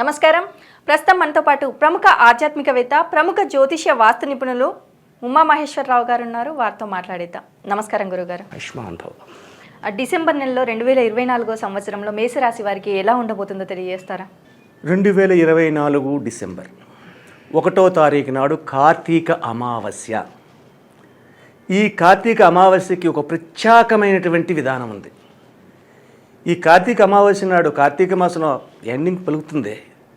నమస్కారం. ప్రస్తుతం మనతో పాటు ప్రముఖ ఆధ్యాత్మికవేత్త ప్రముఖ జ్యోతిష్య వాస్తు నిపుణులు ఉమా మహేశ్వరరావు గారు ఉన్నారు వారితో మాట్లాడేద్దాం. నమస్కారం గురుగారు. డిసెంబర్ నెలలో రెండు వేల ఇరవై నాలుగో సంవత్సరంలో మేషరాశి వారికి ఎలా ఉండబోతుందో తెలియజేస్తారా? రెండు వేల ఇరవై నాలుగు డిసెంబర్. ఒకటో తారీఖు నాడు కార్తీక అమావాస్య. ఈ కార్తీక అమావాస్యకి ఒక ప్రత్యేకమైనటువంటి విధానం ఉంది. ఈ కార్తీక అమావాస్య నాడు కార్తీక మాసంలో ఎండింగ్ పలుకుతుంది.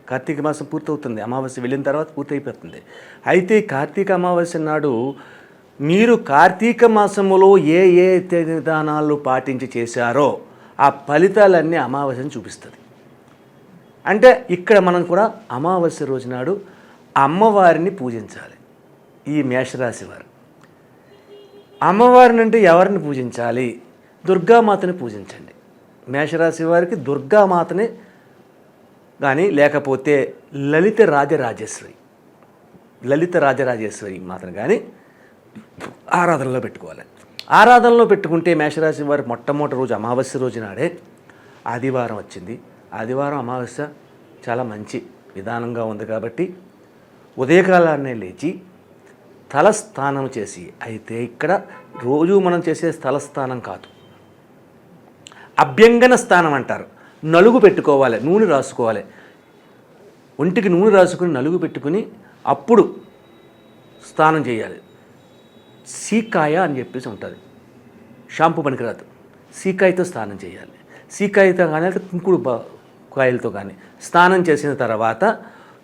కార్తీక మాసం పూర్తవుతుంది అమావాస్య వెళ్ళిన తర్వాత పూర్తయిపోతుంది. అయితే కార్తీక అమావాస్య నాడు మీరు కార్తీక మాసములో ఏ ఏ విధానాలు పాటించి చేశారో ఆ ఫలితాలన్నీ అమావాస్యను చూపిస్తుంది. అంటే ఇక్కడ మనం కూడా అమావాస్య రోజు నాడు అమ్మవారిని పూజించాలి ఈ మేషరాశి వారు. అమ్మవారిని అంటే ఎవరిని పూజించాలి? దుర్గామాతని పూజించండి. మేషరాశి వారికి దుర్గామాతని కానీ లేకపోతే లలిత రాజరాజేశ్వరి లలిత రాజరాజేశ్వరి మాత్రం కానీ ఆరాధనలో పెట్టుకోవాలి. ఆరాధనలో పెట్టుకుంటే మేషరాశి వారి మొట్టమొదటి రోజు అమావాస్య రోజు నాడే ఆదివారం వచ్చింది. ఆదివారం అమావాస్య చాలా మంచి విధానంగా ఉంది కాబట్టి ఉదయకాలాన్నే లేచి తలస్థానం చేసి అయితే ఇక్కడ రోజు మనం చేసే స్థలస్థానం కాదు అభ్యంగన స్థానం అంటారు. నలుగు పెట్టుకోవాలి నూనె రాసుకోవాలి. ఒంటికి నూనె రాసుకుని నలుగు పెట్టుకుని అప్పుడు స్నానం చేయాలి. సీకాయ అని చెప్పేసి ఉంటుంది. షాంపూ పనికిరాదు. సీకాయతో స్నానం చేయాలి. సీకాయతో కానీ అయితే కుంకుడు కాయలతో కానీ స్నానం చేసిన తర్వాత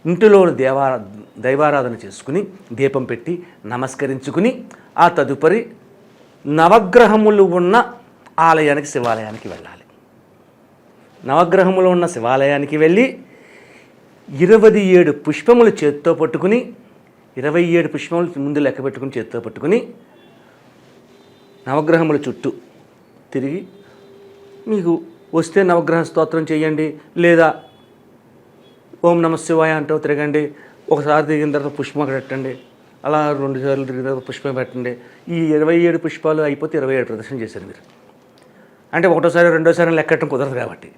ఇంటిలో దేవా దైవారాధన చేసుకుని దీపం పెట్టి నమస్కరించుకుని ఆ తదుపరి నవగ్రహములు ఉన్న ఆలయానికి శివాలయానికి వెళ్ళాలి. నవగ్రహములో ఉన్న శివాలయానికి వెళ్ళి ఇరవై ఏడు పుష్పములు చేత్తో పట్టుకుని ఇరవై ఏడు పుష్పములు ముందు లెక్క పెట్టుకుని చేత్తో పట్టుకుని నవగ్రహముల చుట్టూ తిరిగి మీకు వస్తే నవగ్రహ స్తోత్రం చేయండి లేదా ఓం నమ శివాయ అంటూ తిరగండి ఒకసారి తిరిగిన తర్వాత పుష్పం పెట్టండి అలా రెండు సార్లు తిరిగిన తర్వాత పుష్పం పెట్టండి. ఈ ఇరవై ఏడు పుష్పాలు అయిపోతే ఇరవై ఏడు ప్రదర్శన చేశారు మీరు. అంటే ఒకటోసారి రెండోసారి లెక్కటం కుదరదు కాబట్టి.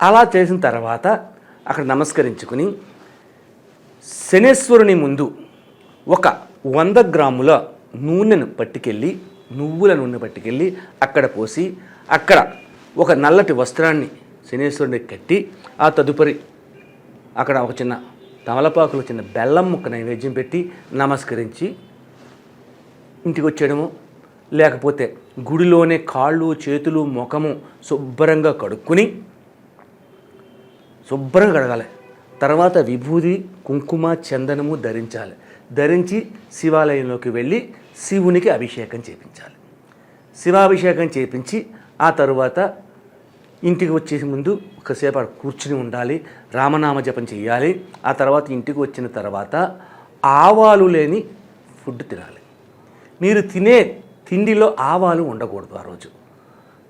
అలా చేసిన తర్వాత అక్కడ నమస్కరించుకుని శనేశ్వరుని ముందు ఒక వంద గ్రాముల నూనెను పట్టుకెళ్ళి నువ్వుల నూనె పట్టుకెళ్ళి అక్కడ పోసి అక్కడ ఒక నల్లటి వస్త్రాన్ని శనేశ్వరుని కట్టి ఆ తదుపరి అక్కడ ఒక చిన్న తమలపాకులు చిన్న బెల్లం ముక్క నైవేద్యం పెట్టి నమస్కరించి ఇంటికి వచ్చేయడము. లేకపోతే గుడిలోనే కాళ్ళు చేతులు ముఖము శుభ్రంగా కడుక్కుని శుభ్రంగా కడగాలి. తర్వాత విభూది కుంకుమ చందనము ధరించాలి. ధరించి శివాలయంలోకి వెళ్ళి శివునికి అభిషేకం చేపించాలి. శివాభిషేకం చేపించి ఆ తరువాత ఇంటికి వచ్చే ముందు ఒకసేపు అక్కడ కూర్చుని ఉండాలి. రామనామ జపం చేయాలి. ఆ తర్వాత ఇంటికి వచ్చిన తర్వాత ఆవాలు లేని ఫుడ్ తినాలి. మీరు తినే తిండిలో ఆవాలు ఉండకూడదు ఆ రోజు.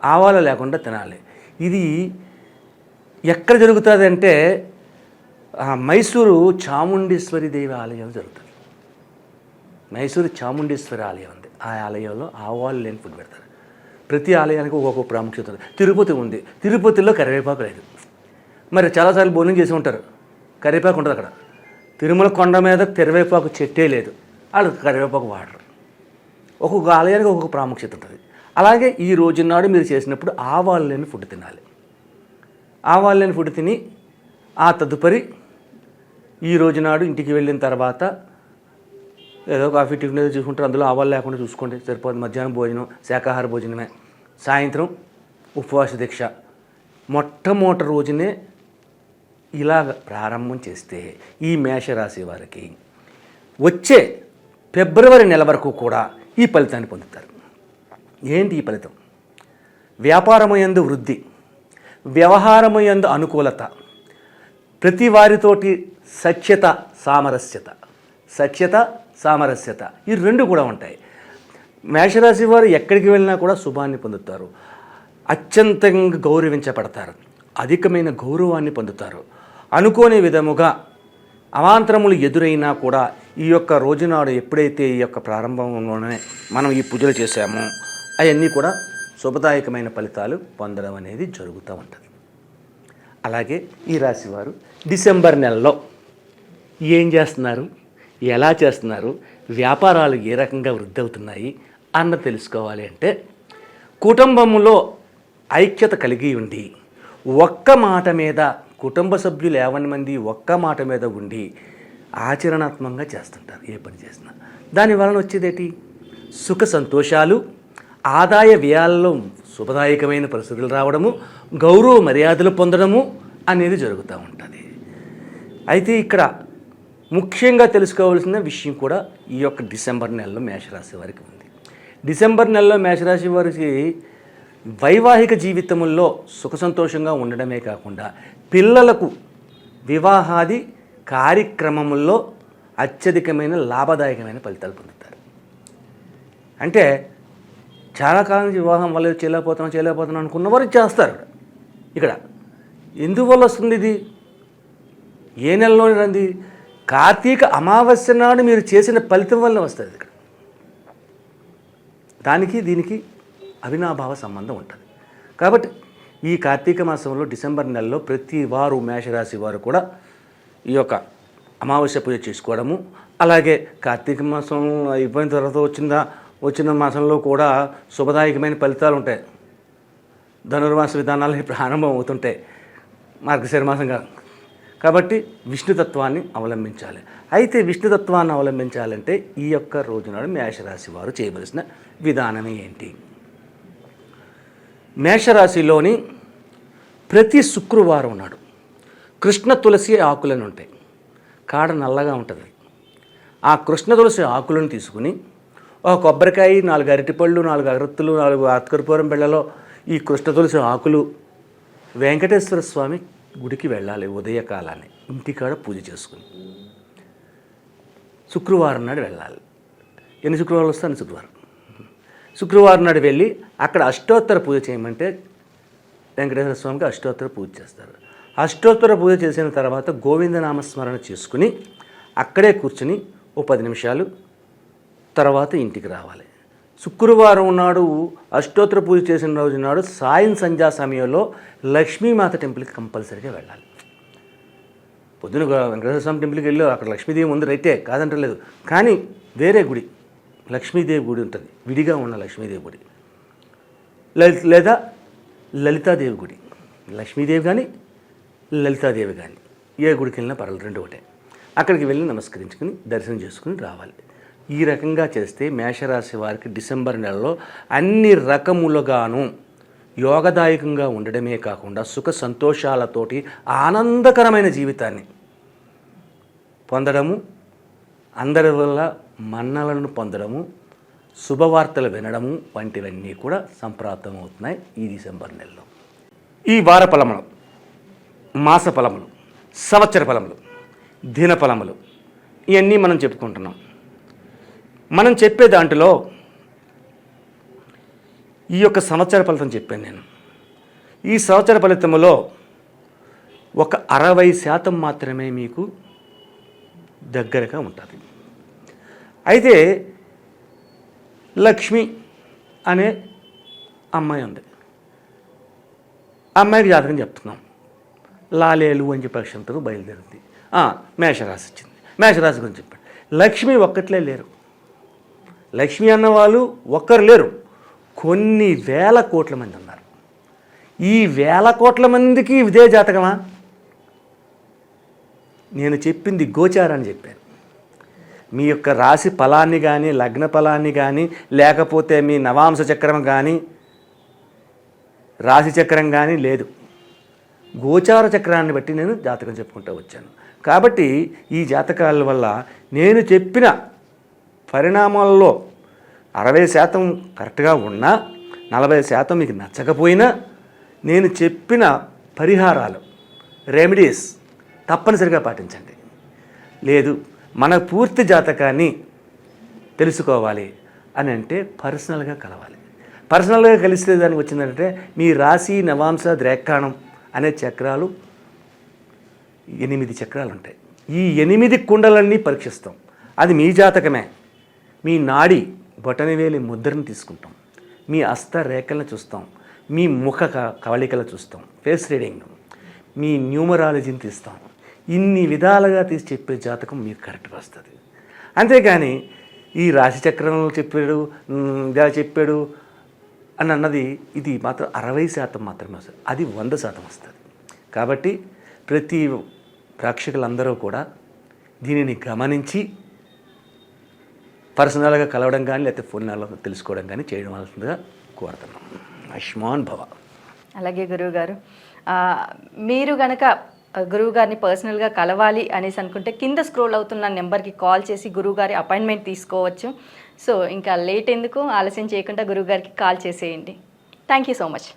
ఆవాలు లేకుండా తినాలి. ఇది ఎక్కడ జరుగుతుంది అంటే మైసూరు చాముండేశ్వరి దేవి ఆలయం జరుగుతుంది. మైసూరు చాముండేశ్వరి ఆలయం ఉంది ఆ ఆలయంలో ఆవాలు లేని ఫుడ్ పెడతారు. ప్రతి ఆలయానికి ఒక్కొక్క ప్రాముఖ్యత ఉంది తిరుపతి ఉంది. తిరుపతిలో కరివేపాకు లేదు. మరి చాలాసార్లు భోజనం చేసి ఉంటారు. కరివేపాకు ఉంటుంది అక్కడ. తిరుమల కొండ మీద కరివేపాకు చెట్టే లేదు. వాళ్ళు కరివేపాకు వాడరు. ఒక్కొక్క ఆలయానికి ఒక్కొక్క ప్రాముఖ్యత ఉంటుంది. అలాగే ఈ రోజు నాడు మీరు చేసినప్పుడు ఆవాలు లేని ఫుడ్ తినాలి. ఆవాలు లేని ఫుడ్ తిని ఆ తదుపరి ఈ రోజు నాడు ఇంటికి వెళ్ళిన తర్వాత ఏదో కాఫీ టిఫిన్ ఏదో చూసుకుంటారు. అందులో ఆవాలు లేకుండా చూసుకోండి. సరిపోతుంది మధ్యాహ్నం భోజనం శాకాహార భోజనమే. సాయంత్రం ఉపవాస దీక్ష. మొట్టమొదటి రోజునే ఇలాగ ప్రారంభం చేస్తే ఈ మేషరాశి వారికి వచ్చే ఫిబ్రవరి నెల వరకు కూడా ఈ ఫలితాన్ని పొందుతారు. ఏంటి ఈ ఫలితం? వ్యాపారమయందు వృద్ధి. వ్యవహారమయందు అనుకూలత ప్రతి వారితోటి సఖ్యత సామరస్యత సఖ్యత సామరస్యత ఈ రెండు కూడా ఉంటాయి. మేషరాశి వారు ఎక్కడికి వెళ్ళినా కూడా శుభాన్ని పొందుతారు. అత్యంతంగా గౌరవించబడతారు. అధికమైన గౌరవాన్ని పొందుతారు. అనుకోని విధముగా అవాంతరములు ఎదురైనా కూడా ఈ యొక్క రోజునాడు ఎప్పుడైతే ఈ యొక్క ప్రారంభంలోనే మనం ఈ పూజలు చేశామో అవన్నీ కూడా శుభదాయకమైన ఫలితాలు పొందడం అనేది జరుగుతూ ఉంటుంది. అలాగే ఈ రాశివారు డిసెంబర్ నెలలో ఏం చేస్తున్నారు? ఎలా చేస్తున్నారు? వ్యాపారాలు ఏ రకంగా వృద్ధి అవుతున్నాయి? అన్న తెలుసుకోవాలి అంటే కుటుంబంలో ఐక్యత కలిగి ఉండి ఒక్క మాట మీద కుటుంబ సభ్యులు యావన్ మంది ఒక్క మాట మీద ఉండి ఆచరణాత్మకంగా చేస్తుంటారు ఏ పని చేసినా. దాని వలన వచ్చేదేటి? సుఖ సంతోషాలు ఆదాయ వ్యయాల్లో శుభదాయకమైన పరిస్థితులు రావడము గౌరవ మర్యాదలు పొందడము అనేది జరుగుతూ ఉంటుంది. అయితే ఇక్కడ ముఖ్యంగా తెలుసుకోవాల్సిన విషయం కూడా ఈ యొక్క డిసెంబర్ నెలలో మేషరాశి వారికి ఉంది. డిసెంబర్ నెలలో మేషరాశి వారికి వైవాహిక జీవితంలో సుఖ సంతోషంగా ఉండడమే కాకుండా పిల్లలకు వివాహాది కార్యక్రమముల్లో అత్యధికమైన లాభదాయకమైన ఫలితాలు పొందుతారు. అంటే చాలా కాలం నుంచి వివాహం వల్ల చేయలేకపోతున్నాం చేయలేకపోతున్నాం అనుకున్న వారు చేస్తారు. ఇక్కడ ఎందువల్ల వస్తుంది ఇది? ఏ నెలలో రంది కార్తీక అమావాస్య నాడు మీరు చేసిన ఫలితం వల్ల వస్తుంది ఇక్కడ. దానికి దీనికి అవినాభావ సంబంధం ఉంటుంది. కాబట్టి ఈ కార్తీక మాసంలో డిసెంబర్ నెలలో ప్రతి వారు మేషరాశి వారు కూడా ఈ యొక్క అమావాస్య పూజ చేసుకోవడము అలాగే కార్తీక మాసం అయిపోయిన తర్వాత వచ్చిందా వచ్చిన మాసంలో కూడా శుభదాయకమైన ఫలితాలు ఉంటాయి ధనుర్మాస విధానాలు ప్రారంభం అవుతుంటాయి మార్గశిర మాసంగా. కాబట్టి విష్ణుతత్వాన్ని అవలంబించాలి. అయితే విష్ణుతత్వాన్ని అవలంబించాలంటే ఈ యొక్క రోజునాడు మేషరాశి వారు చేయవలసిన విధానం ఏంటి? మేషరాశిలోని ప్రతి శుక్రవారం నాడు కృష్ణ తులసి ఆకులను ఉంటాయి కాడ నల్లగా ఉంటుంది. ఆ కృష్ణ తులసి ఆకులను తీసుకుని ఒక కొబ్బరికాయ నాలుగు అరటిపళ్ళు నాలుగు అగరత్తులు నాలుగు ఆత్కర్పూరం బిళ్ళలో ఈ కృష్ణ తులసి ఆకులు వెంకటేశ్వర స్వామి గుడికి వెళ్ళాలి ఉదయకాలాన్ని. ఇంటికాడ పూజ చేసుకుని. శుక్రవారం నాడు వెళ్ళాలి. ఎన్ని శుక్రవారాలు వస్తాను శుక్రవారం. శుక్రవారం నాడు వెళ్ళి అక్కడ అష్టోత్తర పూజ చేయమంటే వెంకటేశ్వర స్వామికి అష్టోత్తర పూజ చేస్తారు. అష్టోత్తర పూజ చేసిన తర్వాత గోవిందనామస్మరణ చేసుకుని అక్కడే కూర్చుని ఓ పది నిమిషాలు తర్వాత ఇంటికి రావాలి. శుక్రవారం నాడు అష్టోత్తర పూజ చేసిన రోజు నాడు సాయం సంధ్యా సమయంలో లక్ష్మీమాత టెంపుల్కి కంపల్సరీగా వెళ్ళాలి. పొద్దున గో- వెంకటేశ్వర స్వామి టెంపుల్కి వెళ్ళి అక్కడ లక్ష్మీదేవి ఉంది రైతే కాదంటలేదు. కానీ వేరే గుడి లక్ష్మీదేవి గుడి ఉంటుంది. విడిగా ఉన్న లక్ష్మీదేవి గుడి. లేదా లలితాదేవి గుడి. లక్ష్మీదేవి కానీ లలితాదేవి కానీ ఏ గుడికి వెళ్ళినా పర్వాలేదు రెండు ఒకటే. అక్కడికి వెళ్ళి నమస్కరించుకుని దర్శనం చేసుకుని రావాలి. ఈ రకంగా చేస్తే మేషరాశి వారికి డిసెంబర్ నెలలో అన్ని రకములుగాను యోగదాయకంగా ఉండడమే కాకుండా సుఖ సంతోషాలతోటి ఆనందకరమైన జీవితాన్ని పొందడము అందరి వల్ల మన్నలను పొందడము శుభవార్తలు వినడము వంటివన్నీ కూడా సంప్రాప్తమవుతున్నాయి ఈ డిసెంబర్ నెలలో. ఈ వార ఫలములు మాస ఫలములు సంవత్సర ఫలములు దిన ఫలములు ఇవన్నీ మనం చెప్పుకుంటున్నాం. మనం చెప్పే దాంట్లో ఈ యొక్క సంవత్సర ఫలితం చెప్పాను నేను. ఈ సంవత్సర ఫలితంలో ఒక అరవై శాతం మాత్రమే మీకు దగ్గరగా ఉంటుంది. అయితే లక్ష్మి అనే అమ్మాయి ఉంది. అమ్మాయికి జాతకం చెప్తున్నాం. లాలేలు అని చెప్పి అక్షంతరం బయలుదేరింది. మేషరాశి వచ్చింది. మేషరాశి గురించి చెప్పండి. లక్ష్మి ఒక్కట్లే లేరు. లక్ష్మి అన్న వాళ్ళు ఒక్కరు లేరు. కొన్ని వేల కోట్ల మంది ఉన్నారు. ఈ వేల కోట్ల మందికి ఇదే జాతకమా? నేను చెప్పింది గోచారాన్ని చెప్పాను. మీ యొక్క రాశి ఫలాన్ని కానీ లగ్న ఫలాన్ని కానీ లేకపోతే మీ నవాంశ చక్రం కానీ రాశి చక్రం కానీ లేదు. గోచార చక్రాన్ని బట్టి నేను జాతకం చెప్పుకుంటూ వచ్చాను. కాబట్టి ఈ జాతకాల వల్ల నేను చెప్పిన పరిణామాల్లో అరవై శాతం కరెక్ట్గా ఉన్నా నలభై శాతం మీకు నచ్చకపోయినా నేను చెప్పిన పరిహారాలు రెమెడీస్ తప్పనిసరిగా పాటించండి. లేదు మన పూర్తి జాతకాన్ని తెలుసుకోవాలి అని అంటే పర్సనల్గా కలవాలి. పర్సనల్గా కలిస్తే దానికి వచ్చిందంటే మీ రాశి నవాంశ ద్రేక్కాణం అనే చక్రాలు ఎనిమిది చక్రాలు ఉంటాయి ఈ ఎనిమిది కుండలన్నీ పరీక్షిస్తాం. అది మీ జాతకమే. మీ నాడి బొటనవేలి ముద్రను తీసుకుంటాం. మీ అస్త రేఖలను చూస్తాం. మీ ముఖ క- కవళికలు చూస్తాం. Face reading. మీ న్యూమరాలజీని తీస్తాం. ఇన్ని విధాలుగా తీసి చెప్పే జాతకం మీకు కరెక్ట్ వస్తుంది. అంతేగాని ఈ రాశి చక్రంలో చెప్పాడు ఇలా చెప్పాడు అని అన్నది ఇది మాత్రం అరవై శాతం మాత్రమే వస్తుంది. అది వంద శాతం వస్తుంది. కాబట్టి ప్రతి ప్రేక్షకులందరూ కూడా దీనిని గమనించి పర్సనల్గా కలవడం కానీ లేకపోతే ఫోన్ తెలుసుకోవడం కానీ చేయడం వలసిందిగా కోరుతున్నాం. ఆయుష్మాన్ భవ. అలాగే గురువు గారు మీరు గనక గురువు గారిని పర్సనల్గా కలవాలి అనేసి అనుకుంటే కింద స్క్రోల్ అవుతున్న నెంబర్కి కాల్ చేసి గురువుగారి అపాయింట్మెంట్ తీసుకోవచ్చు. సో ఇంకా లేట్ ఎందుకు? ఆలస్యం చేయకుండా గురువుగారికి కాల్ చేసేయండి. Thank you so much